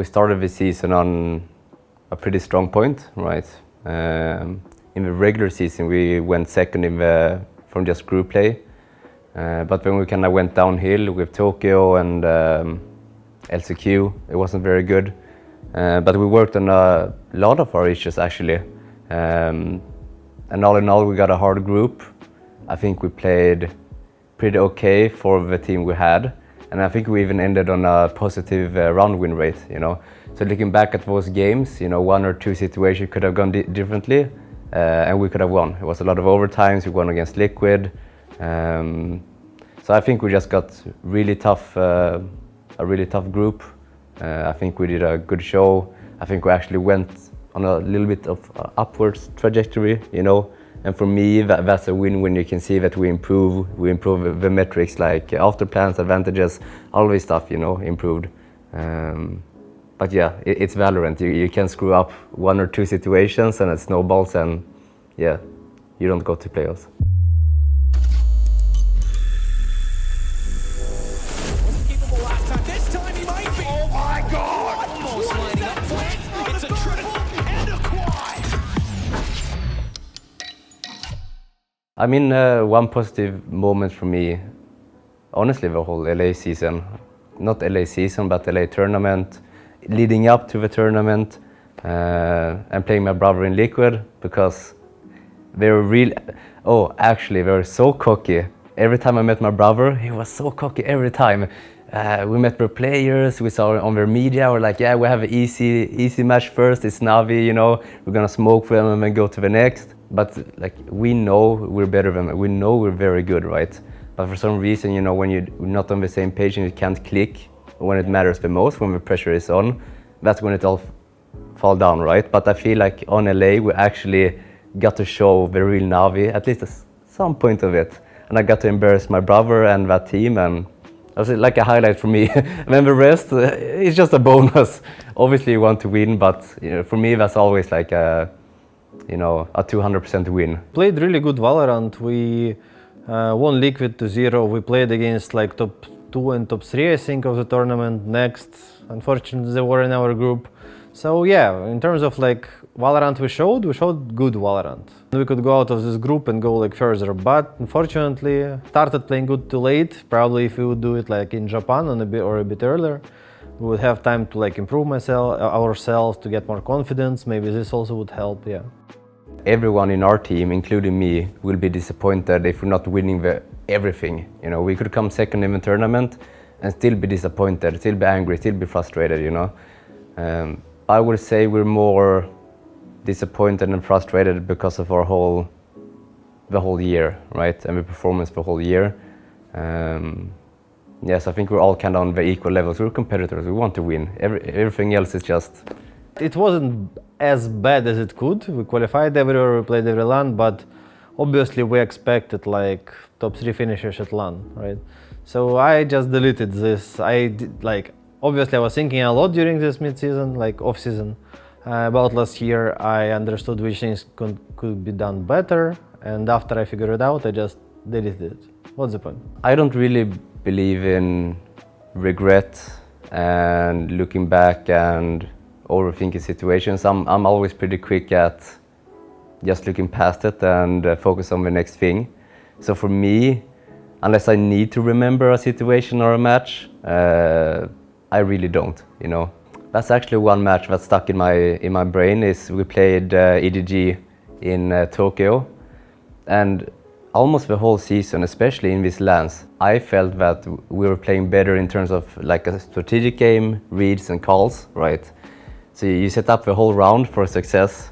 We started the season on a pretty strong point, right? Um, in the regular season, we went second in the from just group play, uh, but when we kind of went downhill with Tokyo and um, LCQ, it wasn't very good. Uh, but we worked on a lot of our issues actually, um, and all in all, we got a hard group. I think we played pretty okay for the team we had, and I think we even ended on a positive uh, round win rate. You know, so looking back at those games, you know, one or two situations could have gone di differently, uh, and we could have won. It was a lot of overtimes. We won against Liquid. Um, so I think we just got really tough, uh, a really tough group. Uh, I think we did a good show. I think we actually went on a little bit of uh, upwards trajectory, you know. And for me, that, that's a win when you can see that we improve. We improve the metrics like after plans, advantages, all this stuff, you know, improved. Um, but yeah, it, it's Valorant. You, you can screw up one or two situations and it snowballs, and yeah, you don't go to playoffs. I mean, uh, one positive moment for me, honestly, the whole LA season, not LA season, but LA tournament, leading up to the tournament, uh, and playing my brother in Liquid because they were real. Oh, actually, they were so cocky. Every time I met my brother, he was so cocky every time. Uh, we met their players, we saw on their media, we're like, yeah, we have an easy, easy match first. It's Navi, you know, we're gonna smoke them and then go to the next. But like, we know we're better than. We know we're very good, right? But for some reason, you know, when you're not on the same page and you can't click when it matters the most, when the pressure is on, that's when it all fall down, right? But I feel like on LA, we actually got to show the real Navi, at least some point of it. And I got to embarrass my brother and that team, and it was like a highlight for me. and then the rest, uh, it's just a bonus. Obviously, you want to win, but you know, for me, that's always like a, you know, a 200% win. played really good Valorant. We uh, won Liquid to zero. We played against like top two and top three, I think, of the tournament. Next, unfortunately, they were in our group. So yeah, in terms of like Valorant, we showed we showed good Valorant. We could go out of this group and go like further, but unfortunately, started playing good too late. Probably if we would do it like in Japan a bit or a bit earlier, we would have time to like improve myself, ourselves, to get more confidence. Maybe this also would help. Yeah. everyone in our team, including me, will be disappointed if we're not winning the everything. You know, we could come second in the tournament and still be disappointed, still be angry, still be frustrated. You know, um, I would say we're more disappointed and frustrated because of our whole, the whole year, right, and the performance the whole year. Um, yes, I think we're all kind of on the equal levels. We're competitors. We want to win. Every, everything else is just It wasn't as bad as it could. We qualified everywhere, we played every LAN, but obviously we expected like top three finishes at LAN, right? So I just deleted this. I did, like obviously I was thinking a lot during this mid-season, like off-season, uh, about last year. I understood which things could, could be done better, and after I figured it out, I just deleted it. What's the point? I don't really believe in regret and looking back and overthinking situations. I'm, I'm always pretty quick at just looking past it and uh, focus on the next thing. So for me, unless I need to remember a situation or a match, uh, I really don't. You know, that's actually one match that stuck in my in my brain. Is we played uh, EDG in uh, Tokyo, and almost the whole season, especially in these lands, I felt that we were playing better in terms of like a strategic game, reads and calls, right? So you set up the whole round for success,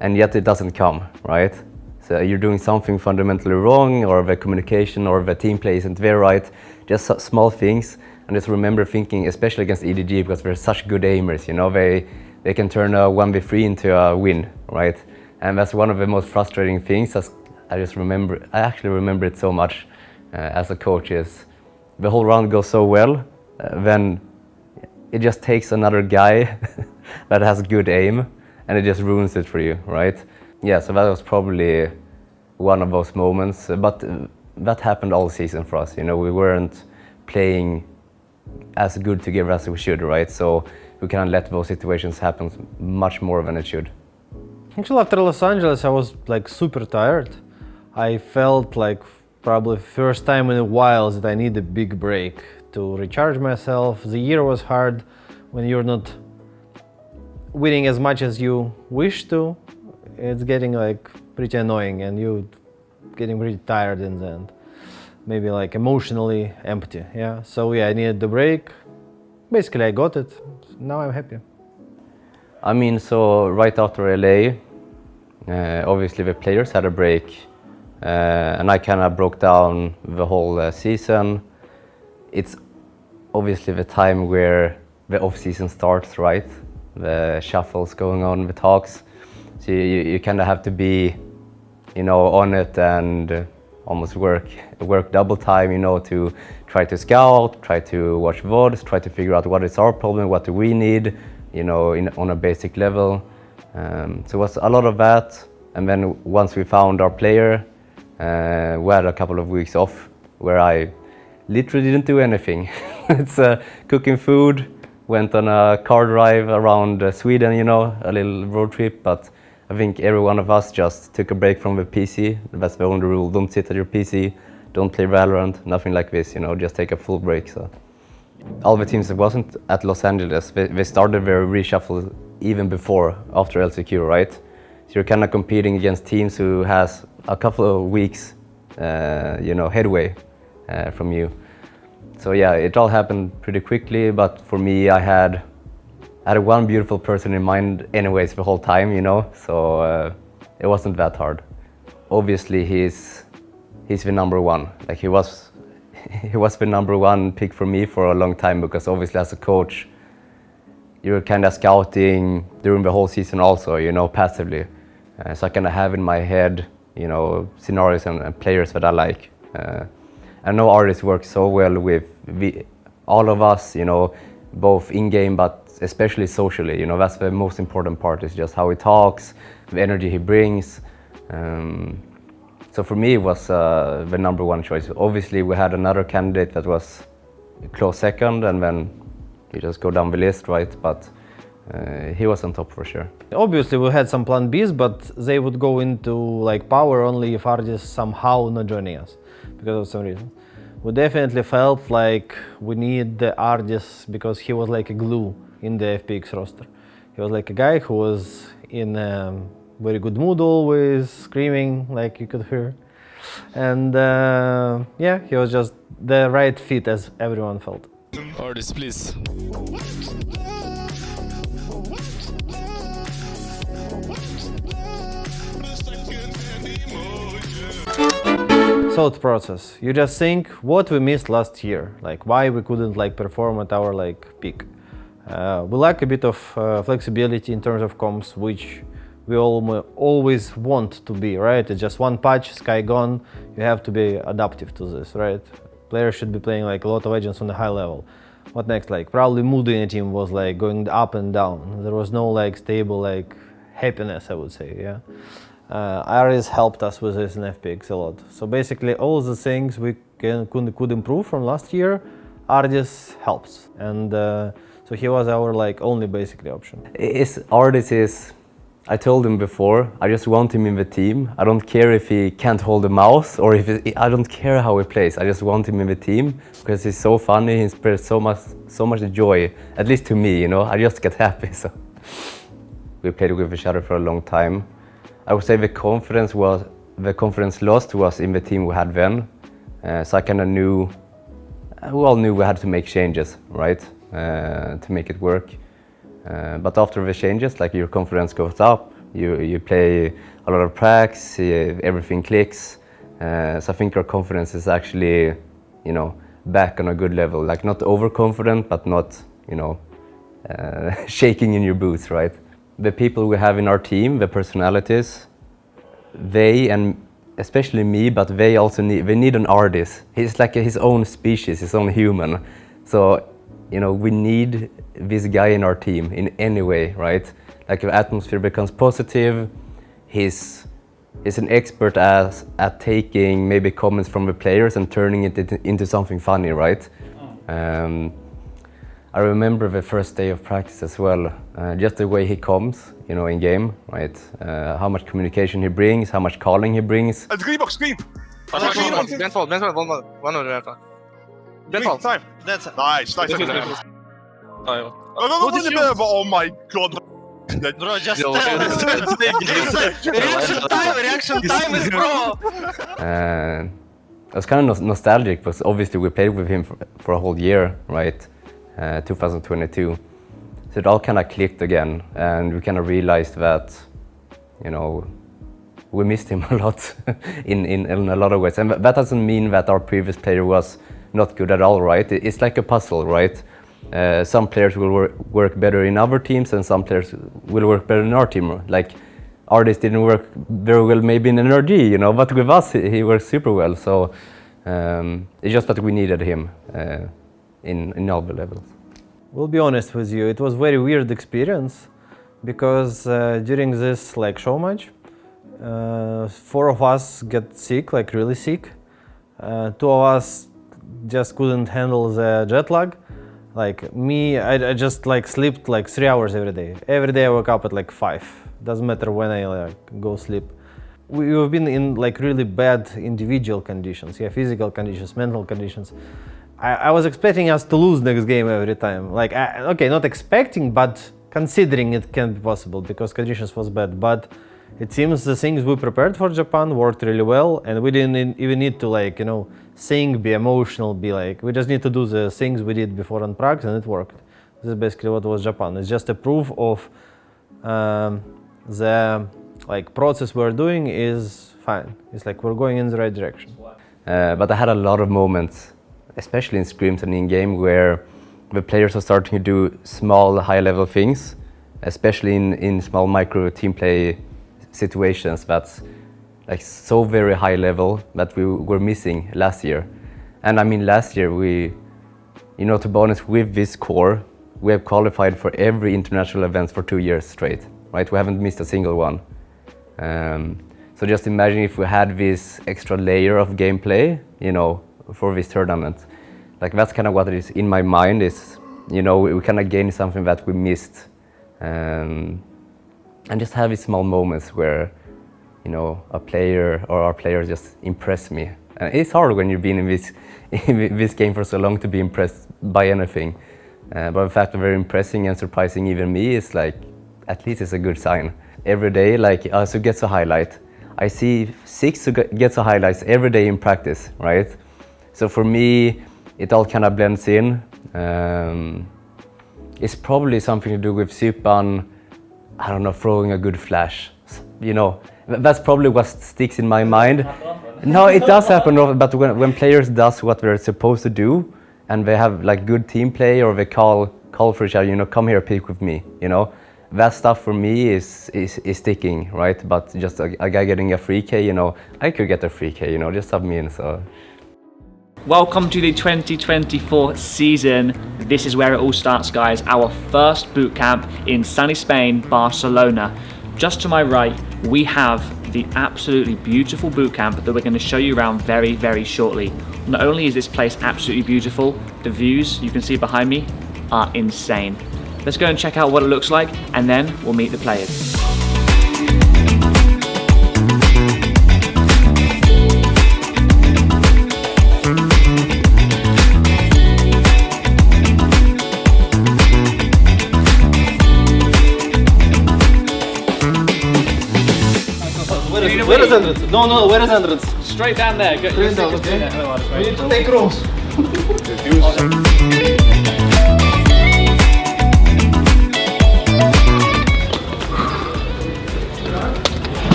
and yet it doesn't come, right? So you're doing something fundamentally wrong, or the communication or the team play isn't very right. Just small things, and just remember thinking, especially against EDG, because they're such good aimers. You know, they they can turn a one v three into a win, right? And that's one of the most frustrating things. As I just remember, I actually remember it so much uh, as a coach. Is the whole round goes so well, uh, then it just takes another guy that has good aim and it just ruins it for you, right? Yeah, so that was probably one of those moments. But that happened all season for us. You know, we weren't playing as good together as we should, right? So we can let those situations happen much more than it should. Actually, after Los Angeles, I was like super tired. I felt like probably first time in a while that I need a big break to recharge myself. The year was hard when you're not winning as much as you wish to. It's getting like pretty annoying and you getting pretty tired in the end. Maybe like emotionally empty. Yeah. So yeah, I needed the break. Basically, I got it. Now I'm happy. I mean, so right after LA, uh, obviously the players had a break, and I kind of broke down the whole uh, season. It's obviously the time where the off season starts, right? The shuffles going on, the talks. So you, you kind of have to be, you know, on it and uh, almost work work double time, you know, to try to scout, try to watch VODs, try to figure out what is our problem, what do we need, you know, in, on a basic level. Um, so it was a lot of that. And then once we found our player, uh, we had a couple of weeks off where I literally didn't do anything. it's uh, cooking food, went on a car drive around uh, Sweden, you know, a little road trip. But I think every one of us just took a break from the PC. That's the only rule. Don't sit at your PC, don't play Valorant, nothing like this, you know, just take a full break. So all the teams that wasn't at Los Angeles, they, they started their reshuffle even before, after LCQ, right? So you're kind of competing against teams who has a couple of weeks, uh, you know, headway uh, from you. So yeah, it all happened pretty quickly, but for me, I had I had one beautiful person in mind anyways the whole time, you know, so uh, it wasn't that hard. Obviously, he's he's the number one. Like he was he was the number one pick for me for a long time because obviously as a coach, you're kind of scouting during the whole season also, you know, passively. Uh, so I kind of have in my head, you know, scenarios and, and players that I like. Uh, I know artists work so well with all of us, you know, both in game but especially socially. You know, that's the most important part is just how he talks, the energy he brings. Um, so for me, it was uh, the number one choice. Obviously, we had another candidate that was close second, and then you just go down the list, right? But uh, he was on top for sure. Obviously, we had some plan Bs, but they would go into like power only if Ardis somehow not joining us because of some reason. We definitely felt like we need the Ardis because he was like a glue in the FPX roster. He was like a guy who was in a very good mood always, screaming like you could hear. And uh, yeah, he was just the right fit as everyone felt. Artist, please. Thought process. You just think what we missed last year, like why we couldn't like perform at our like peak. Uh, we lack a bit of uh, flexibility in terms of comps, which we all, always want to be, right? It's just one patch, sky gone. You have to be adaptive to this, right? Players should be playing like a lot of agents on a high level. What next? Like probably mood in a team was like going up and down. There was no like stable like happiness, I would say, yeah uh, helped us with this in FPX a lot. So basically, all the things we can, could, could improve from last year, Ardis helps, and uh, so he was our like only basically option. Is Ardis is. I told him before. I just want him in the team. I don't care if he can't hold a mouse or if I don't care how he plays. I just want him in the team because he's so funny. He spreads so much, so much joy. At least to me, you know. I just get happy. So we played with each other for a long time. I would say the confidence was the confidence lost was in the team we had then. Uh, so I kind of knew, we all knew we had to make changes, right, uh, to make it work. Uh, but after the changes, like your confidence goes up, you you play a lot of tracks, everything clicks. Uh, so I think your confidence is actually, you know, back on a good level. Like not overconfident, but not, you know, uh, shaking in your boots, right? The people we have in our team, the personalities, they and especially me, but they also need they need an artist. He's like his own species, his own human. So, you know, we need this guy in our team in any way, right? Like if atmosphere becomes positive, he's he's an expert as at taking maybe comments from the players and turning it into something funny, right? Um, I remember the first day of practice as well. Uh, just the way he comes, you know, in game, right? Uh, how much communication he brings, how much calling he brings. Uh, green box, green. One Green, more, green, Blindfold, blindfold, one more, one more Renata. green, Blindfold. time. That's Nice, nice. Nice. Oh, Oh, no, no, no, Oh my god. bro. Just tell reaction time. Reaction time is bro. Uh, I was kind of nos- nostalgic because obviously we played with him for, for a whole year, right? Uh, 2022. So it all kind of clicked again, and we kind of realized that, you know, we missed him a lot in, in, in a lot of ways. And that doesn't mean that our previous player was not good at all, right? It's like a puzzle, right? Uh, some players will work, work better in other teams, and some players will work better in our team. Like Artis didn't work very well maybe in NRG, you know, but with us he, he works super well. So um, it's just that we needed him uh, in, in all the levels. We'll be honest with you, it was very weird experience because uh, during this like show match, uh, four of us get sick, like really sick. Uh, two of us just couldn't handle the jet lag. Like me, I, I just like slept like three hours every day. Every day I wake up at like five. Doesn't matter when I like go sleep. We- We've been in like really bad individual conditions, yeah, physical conditions, mental conditions. I, I was expecting us to lose next game every time. Like, I, okay, not expecting, but considering it can be possible because conditions was bad. But it seems the things we prepared for Japan worked really well, and we didn't even need to like you know sing, be emotional, be like. We just need to do the things we did before on Prague, and it worked. This is basically what was Japan. It's just a proof of um, the like process we're doing is fine. It's like we're going in the right direction. Uh, but I had a lot of moments, especially in scrims and in game, where the players are starting to do small, high-level things, especially in, in small micro team play situations. That's like so very high level that we were missing last year. And I mean, last year we, you know, to be honest, with this core, we have qualified for every international event for two years straight. Right? We haven't missed a single one. Um, so just imagine if we had this extra layer of gameplay, you know, for this tournament. Like that's kind of what it is in my mind. Is you know we, we kind of gain something that we missed, um, and just have these small moments where, you know, a player or our players just impress me. And it's hard when you've been in this in this game for so long to be impressed by anything. Uh, but the fact they're impressing and surprising even me is like, at least it's a good sign. Every day, like us who gets a highlight, I see six gets a highlights every day in practice, right? So for me, it all kind of blends in. Um, it's probably something to do with Supan, I don't know, throwing a good flash. You know, that's probably what sticks in my mind. No, it does happen often, but when, when players does what they're supposed to do, and they have like good team play, or they call call for each other, you know, come here, pick with me, you know, that stuff for me is is, is sticking, right? But just a, a guy getting a free K, you know, I could get a free K, you know, just sub me in. So Welcome to the 2024 season. This is where it all starts, guys. Our first boot camp in sunny Spain, Barcelona. Just to my right, we have the absolutely beautiful boot camp that we're going to show you around very, very shortly. Not only is this place absolutely beautiful, the views you can see behind me are insane. Let's go and check out what it looks like, and then we'll meet the players. No, no, where is entrance? Straight down there. Go, Straight down, okay. We need to take rooms.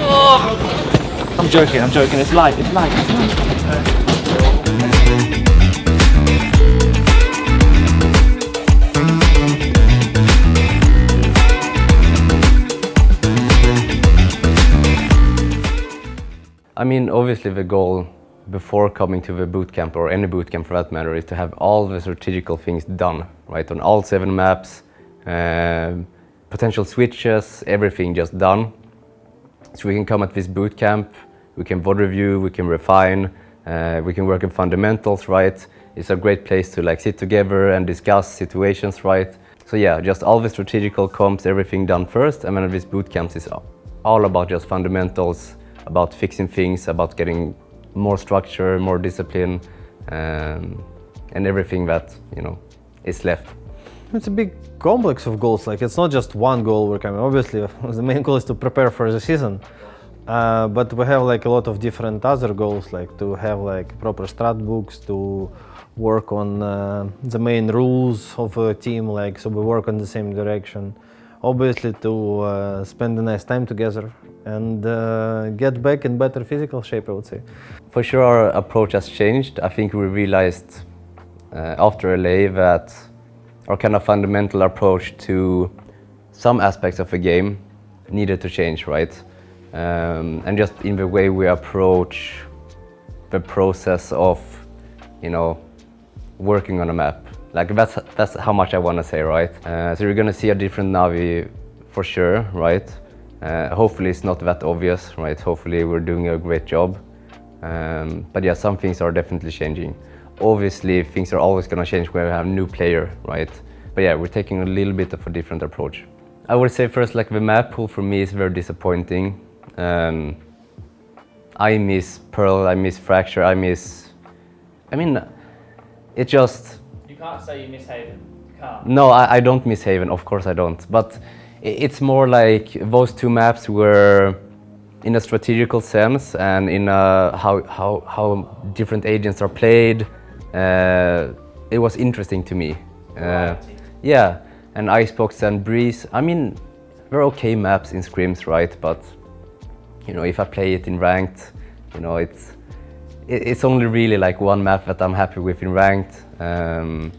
Oh. I'm joking, I'm joking. It's light, it's light. It's light. I mean, obviously, the goal before coming to the boot camp or any boot camp for that matter is to have all the strategical things done, right? On all seven maps, um, potential switches, everything just done. So we can come at this boot camp, we can VOD review, we can refine, uh, we can work in fundamentals, right? it's a great place to like sit together and discuss situations, right? So yeah, just all the strategical comps, everything done first, and then this boot camps is all about just fundamentals, about fixing things, about getting more structure, more discipline, um, and everything that you know is left. It's a big complex of goals. Like it's not just one goal we're coming. Obviously, the main goal is to prepare for the season, uh, but we have like a lot of different other goals, like to have like proper strat books, to work on uh, the main rules of a team, like so we work on the same direction. Obviously, to uh, spend a nice time together and uh, get back in better physical shape, I would say. For sure, our approach has changed. I think we realized uh, after LA that our kind of fundamental approach to some aspects of the game needed to change, right? Um, and just in the way we approach the process of, you know, working on a map. Like that's that's how much I want to say, right? Uh, so you're gonna see a different Navi for sure, right? Uh, hopefully it's not that obvious, right? Hopefully we're doing a great job. Um, but yeah, some things are definitely changing. Obviously, things are always gonna change when we have a new player, right? But yeah, we're taking a little bit of a different approach. I would say first, like the map pool for me is very disappointing. Um, I miss Pearl, I miss Fracture, I miss. I mean, it just You can't say you miss Haven. You can't. no, I, I don't miss Haven, of course I don't. But it's more like those two maps were in a strategical sense and in a, how, how, how different agents are played. Uh, it was interesting to me. Uh, yeah, and Icebox and Breeze. I mean, they're okay maps in scrims, right? But you know, if I play it in ranked, you know, it's it- it's only really like one map that I'm happy with in ranked. Um,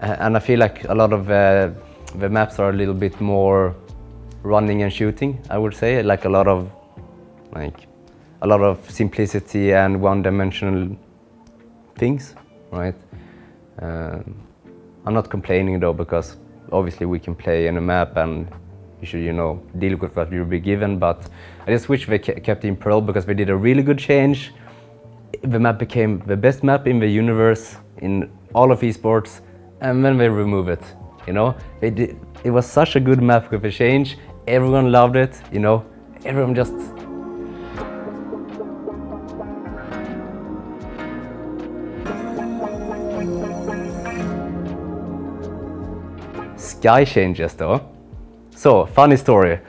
and I feel like a lot of uh, the maps are a little bit more running and shooting. I would say like a lot of like a lot of simplicity and one-dimensional things, right? Um, I'm not complaining though because obviously we can play in a map and you should you know deal with what you'll be given. But I just wish they ke- kept in Pearl because they did a really good change. The map became the best map in the universe in all of esports, and then they remove it. You know, did. It was such a good map with a change. Everyone loved it. You know, everyone just sky changes though. So, funny story.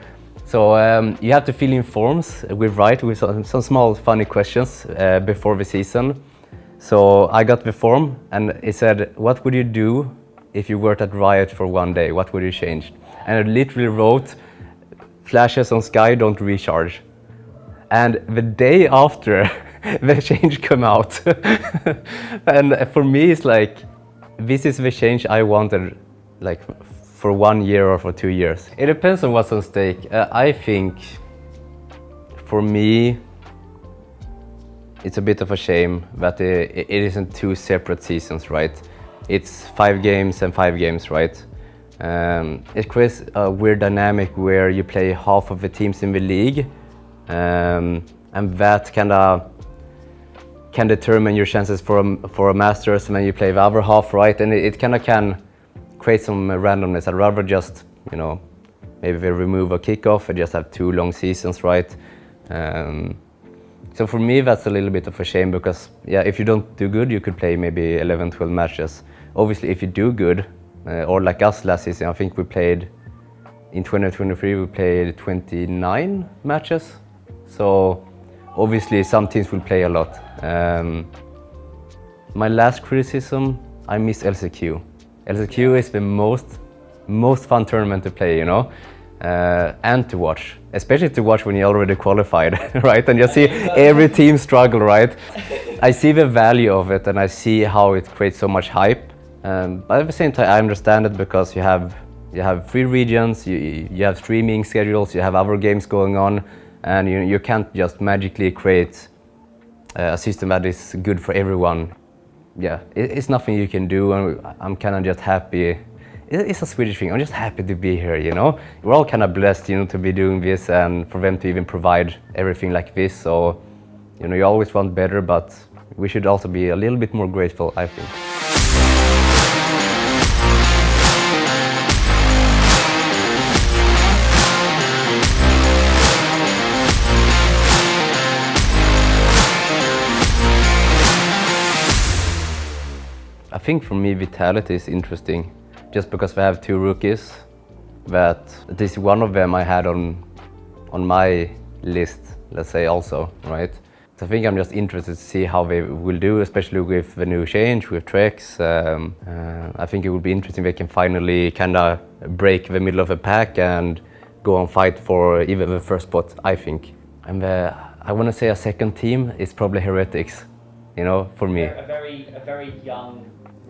So, um, you have to fill in forms with Riot with some, some small funny questions uh, before the season. So, I got the form and it said, What would you do if you worked at Riot for one day? What would you change? And I literally wrote, Flashes on Sky don't recharge. And the day after, the change came out. and for me, it's like, this is the change I wanted, like for one year or for two years. It depends on what's on stake. Uh, I think, for me, it's a bit of a shame that it, it isn't two separate seasons, right? It's five games and five games, right? Um, it creates a weird dynamic where you play half of the teams in the league, um, and that kind of can determine your chances for a, for a Masters, and then you play the other half, right? And it, it kind of can create some randomness. I'd rather just, you know, maybe they remove a kickoff and just have two long seasons, right? Um, so for me, that's a little bit of a shame because, yeah, if you don't do good, you could play maybe 11, 12 matches. Obviously, if you do good, uh, or like us last season, I think we played, in 2023, we played 29 matches. So obviously, some teams will play a lot. Um, my last criticism, I miss LCQ. LCQ is the most most fun tournament to play, you know, uh, and to watch, especially to watch when you already qualified, right? And you see every team struggle, right? I see the value of it, and I see how it creates so much hype. Um, but at the same time, I understand it because you have you have free regions, you you have streaming schedules, you have other games going on, and you you can't just magically create a system that is good for everyone yeah, it, it's nothing you can do, and I'm kind of just happy. It, it's a Swedish thing. I'm just happy to be here. You know, we're all kind of blessed, you know, to be doing this, and for them to even provide everything like this. So, you know, you always want better, but we should also be a little bit more grateful, I think. I think for me, Vitality is interesting just because we have two rookies. That at least one of them I had on on my list, let's say also, right? So I think I'm just interested to see how they will do, especially with the new change, with Trex. Um, uh, I think it would be interesting if they can finally kind of break the middle of the pack and go and fight for even the first spot, I think. And the, I want to say a second team is probably Heretics, you know, for me. A very, a very young.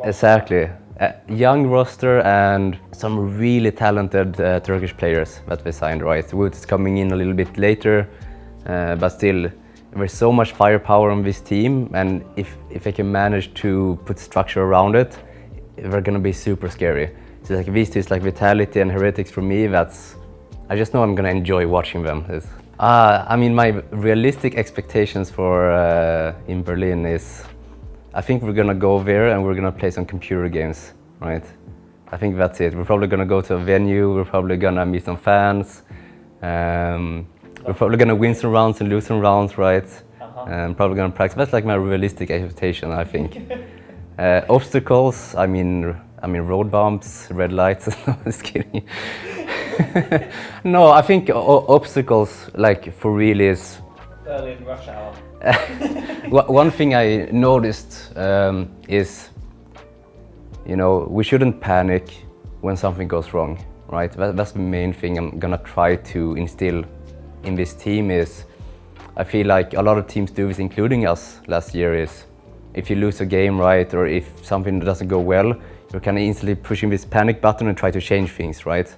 Exactly. A young roster and some really talented uh, Turkish players that we signed, right? Wood is coming in a little bit later, uh, but still, there's so much firepower on this team, and if, if they can manage to put structure around it, they're gonna be super scary. So like these two, it's like Vitality and Heretics for me, that's, I just know I'm gonna enjoy watching them. It's, uh, I mean, my realistic expectations for uh, in Berlin is I think we're gonna go there and we're gonna play some computer games, right? I think that's it. We're probably gonna go to a venue. We're probably gonna meet some fans. Um, we're probably gonna win some rounds and lose some rounds, right? And probably gonna practice. That's like my realistic expectation, I think. uh, obstacles. I mean, I mean road bumps, red lights. no, just kidding. no, I think o- obstacles, like for real, is Early in rush hour. One thing I noticed um, is, you know, we shouldn't panic when something goes wrong, right? That, that's the main thing I'm gonna try to instill in this team is, I feel like a lot of teams do this, including us last year, is if you lose a game, right, or if something doesn't go well, you're kind of instantly pushing this panic button and try to change things, right?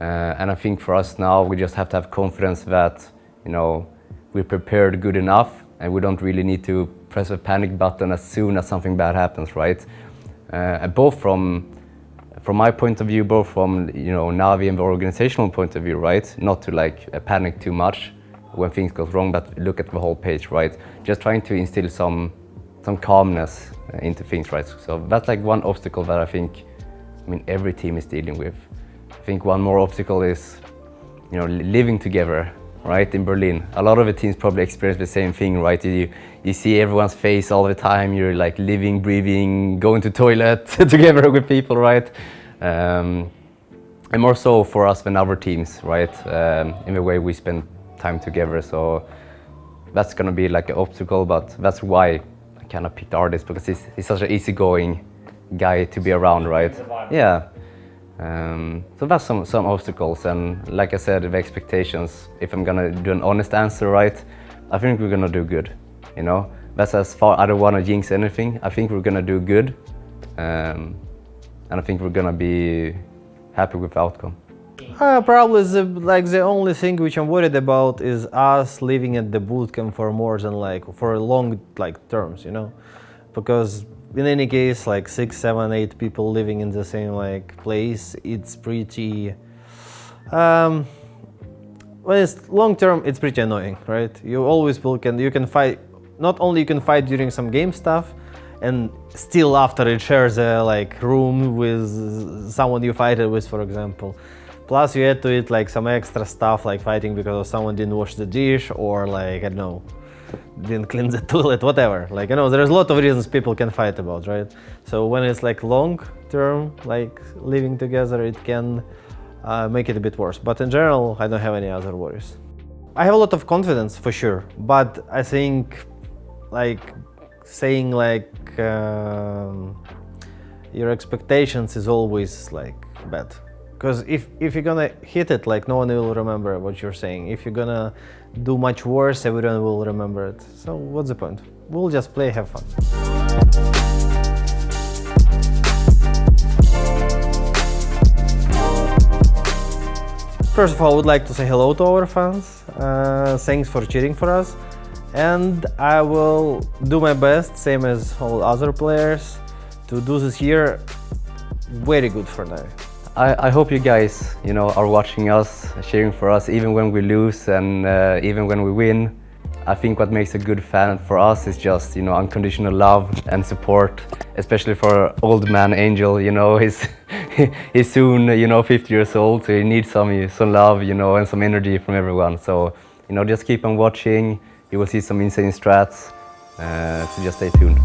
Uh, and I think for us now, we just have to have confidence that, you know, we're prepared good enough and we don't really need to press a panic button as soon as something bad happens, right? Uh, both from, from my point of view, both from, you know, Navi and the organizational point of view, right? Not to like uh, panic too much when things go wrong, but look at the whole page, right? Just trying to instill some, some calmness uh, into things, right? So that's like one obstacle that I think, I mean, every team is dealing with. I think one more obstacle is, you know, living together, right, in Berlin. A lot of the teams probably experience the same thing, right? You, you see everyone's face all the time. You're like living, breathing, going to toilet together with people, right? Um, and more so for us than other teams, right? Um, in the way we spend time together. So that's gonna be like an obstacle, but that's why I kind of picked artist because he's, he's such an easygoing guy to be around, right? Yeah. Um, so that's some, some obstacles, and like I said, the expectations. If I'm gonna do an honest answer, right, I think we're gonna do good. You know, that's as far. I don't want to jinx anything. I think we're gonna do good, um, and I think we're gonna be happy with the outcome. Uh, probably the like the only thing which I'm worried about is us living at the bootcamp for more than like for long like terms, you know, because in any case, like six, seven, eight people living in the same like place, it's pretty. Um, well, it's long term, it's pretty annoying, right? You always will can you can fight. Not only you can fight during some game stuff, and still after it shares a like room with someone you fight it with, for example. Plus, you add to it like some extra stuff like fighting because someone didn't wash the dish or like I don't know, didn't clean the toilet, whatever. Like you know, there's a lot of reasons people can fight about, right? So when it's like long term, like living together, it can uh, make it a bit worse. But in general, I don't have any other worries. I have a lot of confidence for sure, but I think like saying like um, your expectations is always like bad because if if you're gonna hit it like no one will remember what you're saying if you're gonna do much worse everyone will remember it so what's the point we'll just play have fun First of all, I would like to say hello to our fans. Uh, thanks for cheering for us. And I will do my best, same as all other players, to do this year very good for now. I, I hope you guys, you know, are watching us, cheering for us, even when we lose and uh, even when we win. I think what makes a good fan for us is just you know unconditional love and support, especially for old man Angel. You know he's he's soon you know 50 years old, so he needs some some love, you know, and some energy from everyone. So you know just keep on watching. You will see some insane strats. Uh, so just stay tuned.